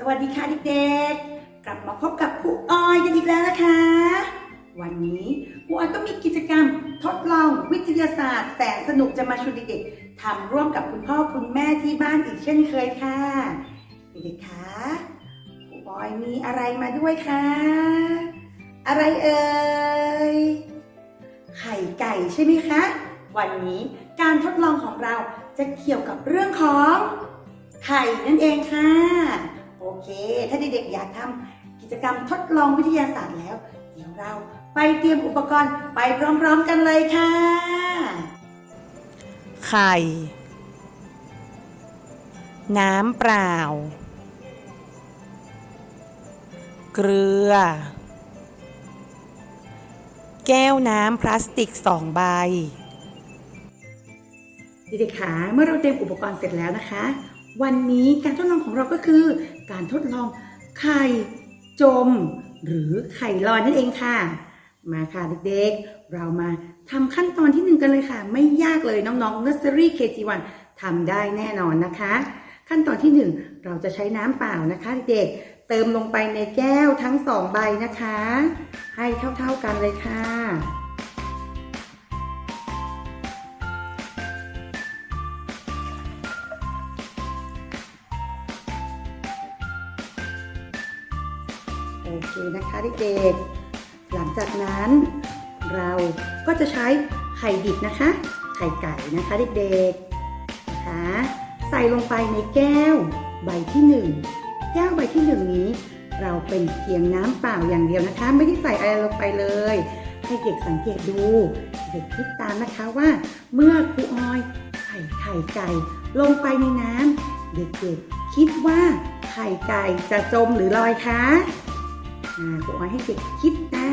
สวัสดีค่ะเด็กๆ กลับมาพบกับครูออยกันอีกแล้วนะคะ วันนี้ครูออยก็มีกิจกรรมทดลองวิทยาศาสตร์แสนสนุกจะมาชวนเด็กๆทำร่วมกับคุณพ่อคุณแม่ที่บ้านอีกเช่นเคยค่ะเด็กๆคะครูออยมีอะไรมาด้วยคะอะไรเอ่ยไข่ไก่ใช่ไหมคะ วันนี้การทดลองของเราจะเกี่ยวกับเรื่องของไข่นั่นเองค่ะ เค ถ้าเด็กๆอยากทำกิจกรรมทดลองวิทยาศาสตร์แล้ว เดี๋ยวเราไปเตรียมอุปกรณ์ไปพร้อมๆกันเลยค่ะ ไข่ น้ำเปล่า เกลือ แก้วน้ำพลาสติกสองใบเด็กๆขาเมื่อเราเตรียมอุปกรณ์เสร็จแล้วนะคะ วันนี้การทดลองของเราก็คือ การทดลองไข่จม หรือไข่ลอยนั่นเองค่ะ มาค่ะเด็กๆ เรามาทำขั้นตอนที่หนึ่งกันเลยค่ะ ไม่ยากเลยน้องๆ Nursery KG1 ทำได้แน่นอนนะคะ ขั้นตอนที่หนึ่งเราจะใช้น้ำเปล่านะคะเด็กๆ เติมลงไปในแก้วทั้งสองใบนะคะ ให้เท่าๆกันเลยค่ะ โอเคนะคะเด็กๆหลังจากนั้นเราก็จะใช้ไข่ดิบนะคะ ไข่ไก่นะคะเด็กๆนะคะใส่ลงไปในแก้วใบที่หนึ่งแก้วใบที่หนึ่งนี้ เราเป็นเพียงน้ำเปล่าอย่างเดียวนะคะ ไม่ได้ใส่อะไรลงไปเลย ให้เด็กสังเกตดู เด็กคิดตามนะคะว่าเมื่อครูออยใส่ไข่ไก่ลงไปในน้ำเด็กๆคิดว่าไข่ไก่จะจมหรือลอยคะ ครูออยให้เด็กคิดนะ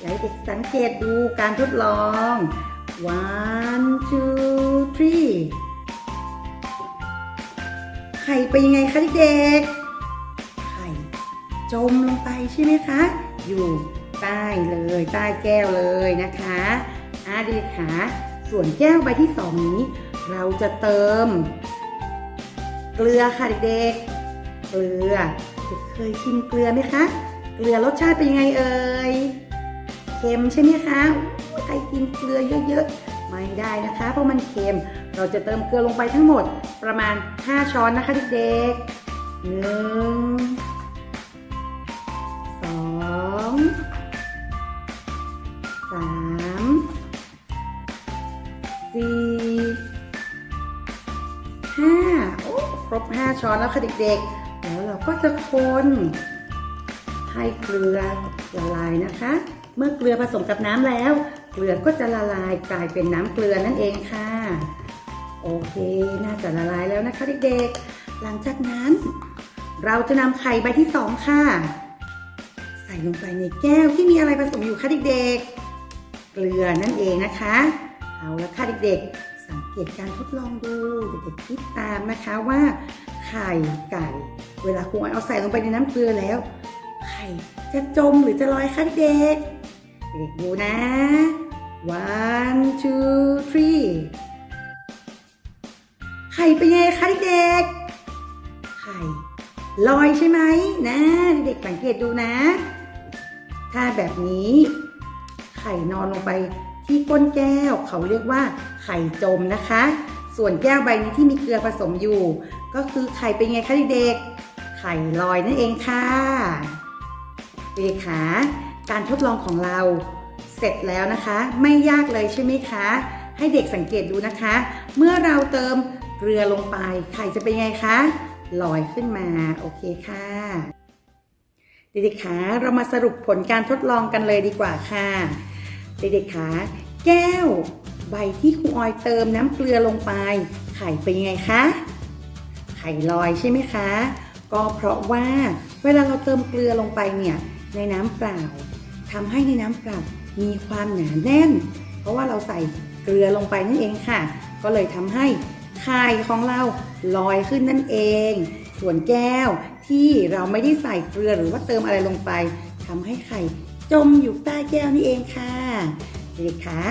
แล้วเด็กสังเกตดูการทดลอง one two three ไข่เป็นยังไงคะเด็กไข่จมลงไปใช่ไหมคะ อยู่ใต้เลยใต้แก้วเลยนะคะอาเด็กๆคะส่วนแก้วใบที่สองนี้ เราจะเติม เกลือค่ะเด็กๆ เกลือเด็กเคยชิมเกลือไหมคะ เกลือรสชาติเป็นยังไงเอ่ยเค็มใช่ไหมคะใครกินเกลือเยอะๆไม่ได้นะคะ เพราะมันเค็ม เราจะเติมเกลือลงไปทั้งหมดประมาณ 5 ช้อนนะคะเด็กๆหนึ่งสองสามสี่ห้าโอ้ครบ 5 ช้อนแล้วค่ะเด็กๆ แล้วเราก็จะคน ให้เกลือละลายนะคะ เมื่อเกลือผสมกับน้ำแล้ว เกลือก็จะละลายกลายเป็นน้ำเกลือนั่นเองค่ะ โอเค น่าจะละลายแล้วนะคะเด็กๆ หลังจากนั้น เราจะนำไข่ใบที่สองค่ะ ใส่ลงไปในแก้วที่มีอะไรผสมอยู่ค่ะเด็กๆ เกลือนั่นเองนะคะ เอาละค่ะเด็กๆ สังเกตการทดลองดูเด็กๆคิดตามนะคะว่าไข่ไก่ เวลาครูเอาใส่ลงไปในน้ำเกลือแล้ว ข่จะจมหรือจะลอยคะเด็กเด็กดูนะ one two three ไข่เป็นยังไงคะเด็กไข่ลอยใช่ไหมนะ เด็กสังเกตดูนะ ถ้าแบบนี้ ไข่นอนลงไปที่ก้นแก้วเขาเรียกว่า ไข่จมนะคะ ส่วนแก้วใบนี้ที่มีเกลือผสมอยู่ ก็คือไข่เป็นไงคะเด็กไข่ลอยนั่นเองค่ะ เด็กขาการทดลองของเราเสร็จแล้วนะคะ ไม่ยากเลยใช่ไหมคะ ให้เด็กสังเกตดูนะคะ เมื่อเราเติมเกลือลงไปไข่จะเป็นไงคะลอยขึ้นมาโอเคค่ะเด็กๆขาเรามาสรุปผลการทดลองกันเลยดีกว่าค่ะเด็กๆขาแก้วใบที่ครูออยเติมน้ำเกลือลงไป ไข่เป็นยังไงคะไข่ลอยใช่ไหมคะ ก็เพราะว่าเวลาเราเติมเกลือลงไปเนี่ย ในน้ำเปล่าทำให้ในน้ำเปล่ามีความหนาแน่น เพราะว่าเราใส่เกลือลงไปนั่นเองค่ะ ก็เลยทำให้ไข่ของเราลอยขึ้นนั่นเอง ส่วนแก้วที่เราไม่ได้ใส่เกลือหรือว่าเติมอะไรลงไปทำให้ไข่จมอยู่ใต้แก้วนี่เองค่ะเด็กๆคะ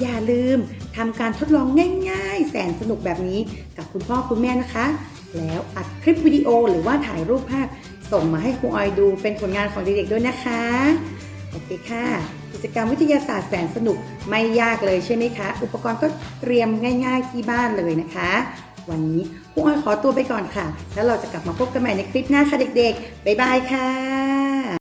อย่าลืมทำการทดลองง่ายๆ แสนสนุกแบบนี้กับคุณพ่อคุณแม่นะคะ แล้วอัดคลิปวิดีโอหรือว่าถ่ายรูปภาพ ส่งมาให้ครูออยดูเป็นผลงานของเด็กๆด้วยนะคะ โอเคค่ะ กิจกรรมวิทยาศาสตร์แสนสนุกไม่ยากเลยใช่ไหมคะ อุปกรณ์ก็เตรียมง่าย ๆ ที่บ้านเลยนะคะ วันนี้ครูออยขอตัวไปก่อนค่ะ แล้วเราจะกลับมาพบกันใหม่ในคลิปหน้าค่ะเด็กๆ บ๊ายบายค่ะ